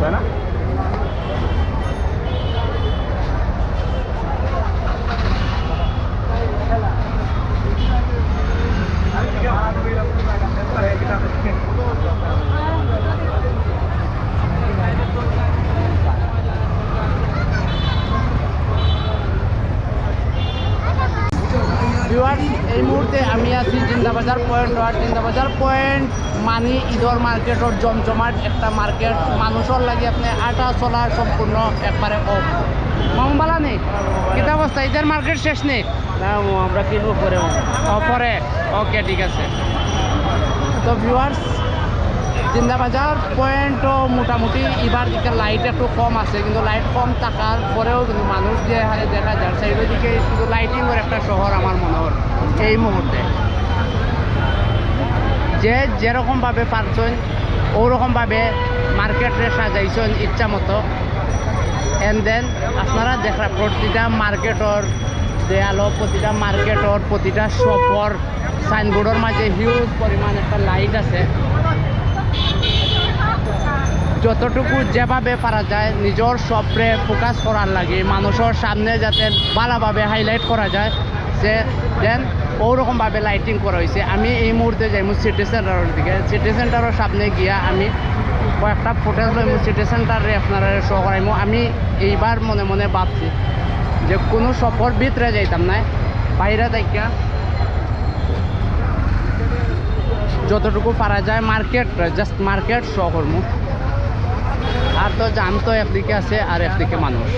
তাই না ভিউয়ার্স এই মুহূর্তে আমি আছি Zindabazar point or Zindabazar point মানি ঈদর মার্কেটর জমজমাট একটা মার্কেট মানুষের লাগে আপনি আটা চলার সম্পূর্ণ একবারে অফ মংবালা নেই? কেটা অবস্থা? ঈদের মার্কেট শেষ নেই? না আমরা কিনবো পরে পরে ওকে ঠিক আছে। তো ভিউয়ার্স জিন্দাবাজার পয়েন্টও মোটামুটি, এবার দিকে লাইট একটু কম আছে, কিন্তু লাইট কম থাকার পরেও কিন্তু মানুষ যে হারে দেখা যায় সেই দিকে শুধু লাইটিংয়ের একটা শহর আমার মনে হয় এই মুহূর্তে। যে যেরকমভাবে পারছেন, ওরকমভাবে মার্কেটে সাজাইছেন ইচ্ছা মতো। এন্ড দেন আপনারা দেখা, প্রতিটা মার্কেটর দেয়ালো প্রতিটা মার্কেটর, প্রতিটা শপর সাইনবোর্ডের মাঝে হিউজ পরিমাণ একটা লাইট আছে। যতটুকু যেভাবে পারা যায়, নিজের সপরে ফোকাস করার লাগে। মানুষের সামনে যাতে ভালোভাবে হাইলাইট করা যায় সে দেন ওরকমভাবে লাইটিং করা হয়েছে। আমি এই মুহূর্তে যাইম সিটি সেন্টারের দিকে। সিটি সেন্টারের সামনে গিয়া আমি কয়েকটা ফুটেজ লইম সিটি সেন্টারে আপনারা শো করাইম। আমি এইবার মনে মনে ভাবছি যে কোনো সফর ভিতরে যাইতাম না, বাইরে দেখা যতটুকু পারা যায় মার্কেট জাস্ট মার্কেট শো আর তো জানতো একদিকে আছে আর একদিকে মানুষ?